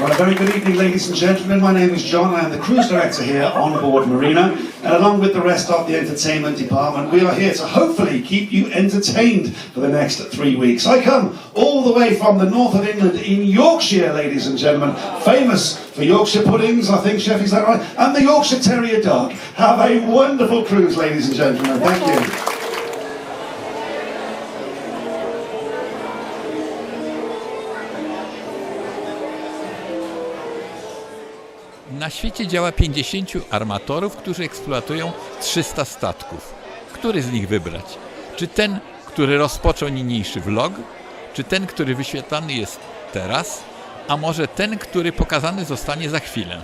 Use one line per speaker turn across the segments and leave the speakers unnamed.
Well, a very good evening, ladies and gentlemen. My name is John. I am the cruise director here on board Marina. And along with the rest of the entertainment department, we are here to hopefully keep you entertained for the next three weeks. I come all the way from the north of England in Yorkshire, ladies and gentlemen, famous for Yorkshire puddings, I think, Chef, is that right? And the Yorkshire Terrier dog. Have a wonderful cruise, ladies and gentlemen. Thank you.
Na świecie działa 50 armatorów, którzy eksploatują 300 statków. Który z nich wybrać? Czy ten, który rozpoczął niniejszy vlog? Czy ten, który wyświetlany jest teraz? A może ten, który pokazany zostanie za chwilę?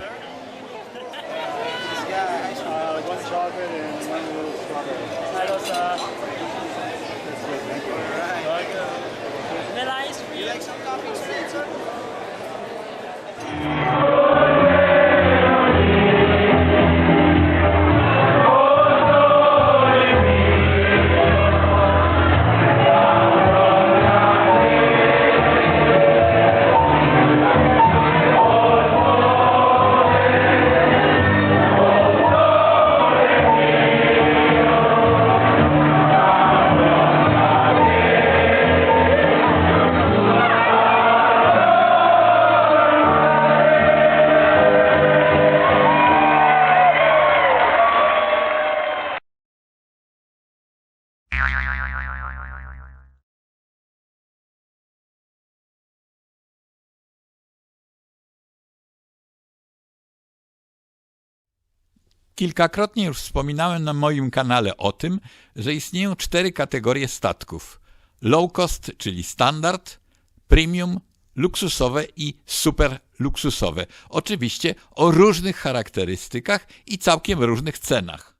Kilkakrotnie już wspominałem na moim kanale o tym, że istnieją cztery kategorie statków: low cost, czyli standard, premium, luksusowe i super luksusowe. Oczywiście o różnych charakterystykach i całkiem różnych cenach.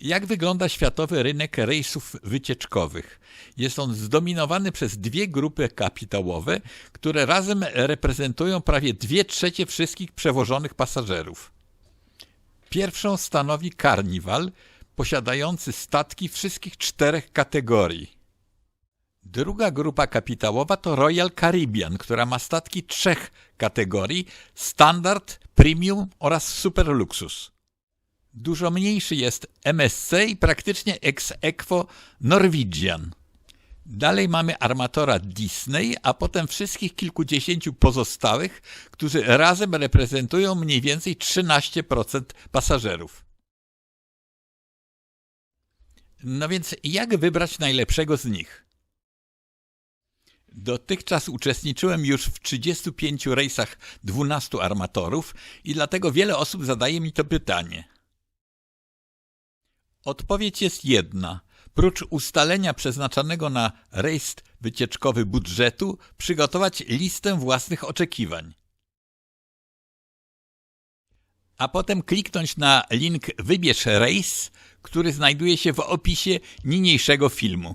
Jak wygląda światowy rynek rejsów wycieczkowych? Jest on zdominowany przez dwie grupy kapitałowe, które razem reprezentują prawie dwie trzecie wszystkich przewożonych pasażerów. Pierwszą stanowi Carnival, posiadający statki wszystkich czterech kategorii. Druga grupa kapitałowa to Royal Caribbean, która ma statki trzech kategorii: standard, premium oraz super luksus. Dużo mniejszy jest MSC i praktycznie ex aequo Norwegian. Dalej mamy armatora Disney, a potem wszystkich kilkudziesięciu pozostałych, którzy razem reprezentują mniej więcej 13% pasażerów. No więc jak wybrać najlepszego z nich? Dotychczas uczestniczyłem już w 35 rejsach 12 armatorów i dlatego wiele osób zadaje mi to pytanie. Odpowiedź jest jedna. Prócz ustalenia przeznaczonego na rejs wycieczkowy budżetu, przygotować listę własnych oczekiwań. A potem kliknąć na link Wybierz rejs, który znajduje się w opisie niniejszego filmu.